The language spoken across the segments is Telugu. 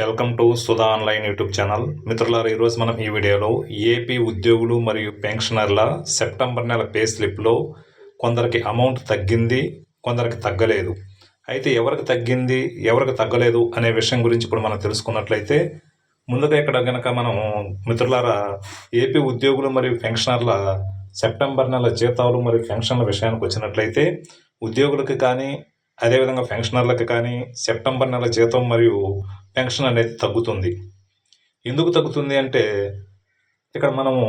Welcome to Sudha online YouTube channel. మిత్రులారా ఈరోజు మనం ఈ వీడియోలో ఏపీ ఉద్యోగులు మరియు పెన్షనర్ల సెప్టెంబర్ నెల పే స్లిప్లో కొందరికి అమౌంట్ తగ్గింది కొందరికి తగ్గలేదు. అయితే ఎవరికి తగ్గింది ఎవరికి తగ్గలేదు అనే విషయం గురించి ఇప్పుడు మనం తెలుసుకున్నట్లయితే ముందుగా ఇక్కడ కనుక మనం మిత్రులారా ఏపీ ఉద్యోగులు మరియు పెన్షనర్ల సెప్టెంబర్ నెల జీతాలు మరియు పెన్షన్ల విషయానికి వచ్చినట్లయితే ఉద్యోగులకు కానీ అదేవిధంగా పెన్షనర్లకు కానీ సెప్టెంబర్ నెల జీతం మరియు పెన్షన్ అనేది తగ్గుతుంది. ఎందుకు తగ్గుతుంది అంటే ఇక్కడ మనము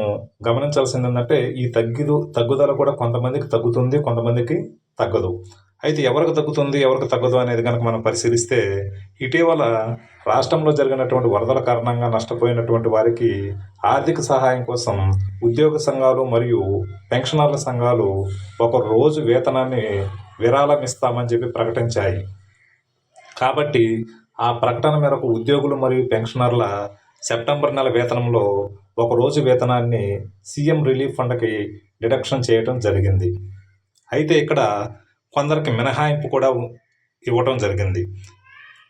గమనించాల్సింది ఏంటంటే ఈ తగ్గిదు తగ్గుదల కూడా కొంతమందికి తగ్గుతుంది కొంతమందికి తగ్గదు. అయితే ఎవరికి తగ్గుతుంది ఎవరికి తగ్గదు అనేది కనుక మనం పరిశీలిస్తే ఇటీవల రాష్ట్రంలో జరిగినటువంటి వరదల కారణంగా నష్టపోయినటువంటి వారికి ఆర్థిక సహాయం కోసం ఉద్యోగ సంఘాలు మరియు పెన్షనర్ల సంఘాలు ఒక రోజు వేతనాన్ని విరాళం ఇస్తామని చెప్పి ప్రకటించాయి. కాబట్టి ఆ ప్రకటన మేరకు ఉద్యోగులు మరియు పెన్షనర్ల సెప్టెంబర్ నెల వేతనంలో ఒక రోజు వేతనాన్ని సీఎం రిలీఫ్ ఫండ్కి డిడక్షన్ చేయడం జరిగింది. అయితే ఇక్కడ కొందరికి మినహాయింపు కూడా ఇవ్వటం జరిగింది.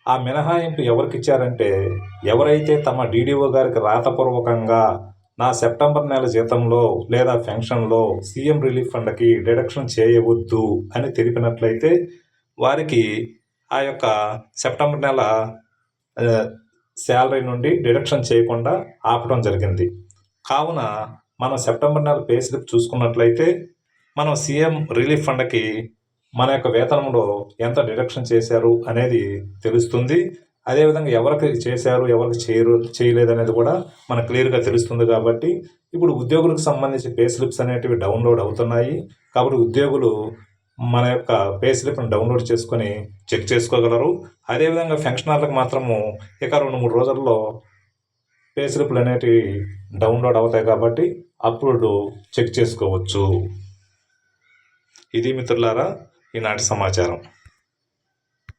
ఆ మినహాయింపు ఎవరికి ఇచ్చారంటే ఎవరైతే తమ డీడీఓ గారికి రాతపూర్వకంగా నా సెప్టెంబర్ నెల జీతంలో లేదా పెన్షన్లో సీఎం రిలీఫ్ ఫండ్కి డిడక్షన్ చేయవద్దు అని తెలిపినట్లయితే వారికి ఆ యొక్క సెప్టెంబర్ నెల శాలరీ నుండి డిడక్షన్ చేయకుండా ఆపడం జరిగింది. కావున మనం సెప్టెంబర్ నెల పే స్లిప్ చూసుకున్నట్లయితే మనం సీఎం రిలీఫ్ ఫండ్కి మన యొక్క వేతనంలో ఎంత డిడక్షన్ చేశారు అనేది తెలుస్తుంది. అదేవిధంగా ఎవరికి చేశారు ఎవరికి చేయరు చేయలేదు అనేది కూడా మనకు క్లియర్గా తెలుస్తుంది కాబట్టి ఇప్పుడు ఉద్యోగులకు సంబంధించి పే స్లిప్స్ అనేటివి డౌన్లోడ్ అవుతున్నాయి. కాబట్టి ఉద్యోగులు మన యొక్క పే స్లిప్ను డౌన్లోడ్ చేసుకొని చెక్ చేసుకోగలరు. అదేవిధంగా పెన్షనర్లకు మాత్రము ఇక రెండు మూడు రోజుల్లో పే స్లిప్లు అనేటివి డౌన్లోడ్ అవుతాయి కాబట్టి అప్లోడ్ చెక్ చేసుకోవచ్చు. ఇది మిత్రులారా ఈనాటి సమాచారం.